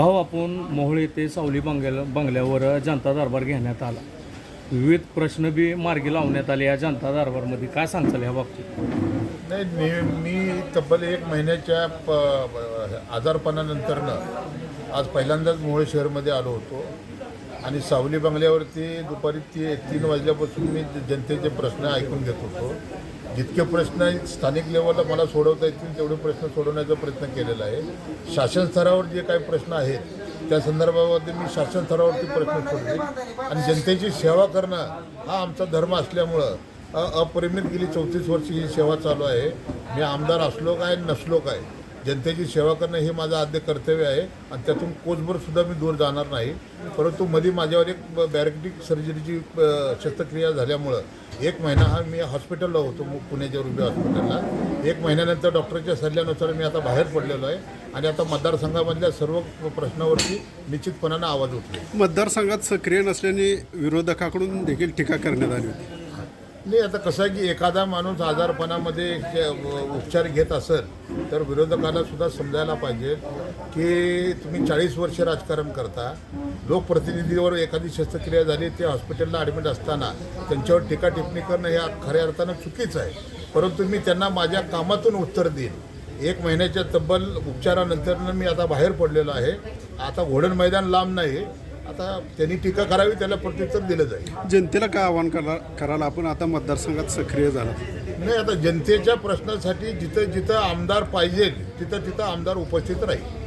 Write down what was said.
भाऊ आपण मोहळे ते सावली बंगल्या बंगल्यावर जनता दरबार घेण्यात आला. विविध प्रश्न बी मार्गी लावण्यात आले या जनता दरबारमध्ये. काय सांगताल ह्या बाबतीत? नाही मी मी तब्बल एक महिन्याच्या प आजारपणानंतरनं आज पहिल्यांदाच मोहळे शहरमध्ये आलो होतो. आणि सावली बंगल्यावरती दुपारी ती तीन वाजल्यापासून मी जनतेचे प्रश्न ऐकून घेत होतो. जितके प्रश्न स्थानिक लेवलला मला सोडवता येतील तेवढे प्रश्न सोडवण्याचा प्रयत्न केलेला आहे. शासन स्तरावर जे काही प्रश्न आहेत त्या संदर्भामध्ये मी शासन स्तरावरती प्रश्न सोडले आणि जनतेची सेवा करणं हा आमचा धर्म असल्यामुळं अपरिमित गेली चौतीस वर्ष ही सेवा चालू आहे. मी आमदार असलो काय नसलो काय जनतेची सेवा करणं हे माझं आद्य कर्तव्य आहे आणि त्यातून कोचभर सुद्धा मी दूर जाणार नाही. परंतु मध्ये माझ्यावर एक बॅरेक्टिक सर्जरीची शस्त्रक्रिया झाल्यामुळं एक महिना हा मी हॉस्पिटलला होतो पुण्याच्या रुबी हॉस्पिटलला एक महिन्यानंतर डॉक्टरच्या सल्ल्यानुसार मी आता बाहेर पडलेलो आहे आणि आता मतदारसंघामधल्या सर्व प्रश्नावरती निश्चितपणानं आवाज उठतो मतदारसंघात सक्रिय नसल्याने विरोधकाकडून देखील टीका करण्यात आली होती. नाही आता कसं आहे की एखादा माणूस आजारपणामध्ये उपचार घेत असेल तर विरोधकाला सुद्धा समजायला पाहिजे की तुम्ही चाळीस वर्ष राजकारण करता. लोकप्रतिनिधीवर एखादी शस्त्रक्रिया झाली ते हॉस्पिटलला ॲडमिट असताना त्यांच्यावर टीका टिप्पणी करणं हे खऱ्या अर्थानं चुकीचं आहे. परंतु मी त्यांना माझ्या कामातून उत्तर देईन. एक महिन्याच्या तब्बल उपचारानंतर मी आता बाहेर पडलेलो आहे. आता घोडण मैदान लांब नाही आता त्यांनी टीका करावी त्याला प्रत्युत्तर दिलं जाईल. जनतेला काय आव्हान करा करायला आपण? आता मतदारसंघात सक्रिय झाला. नाही आता जनतेच्या प्रश्नासाठी जिथं जिथं आमदार पाहिजे तिथं तिथं आमदार उपस्थित राहील.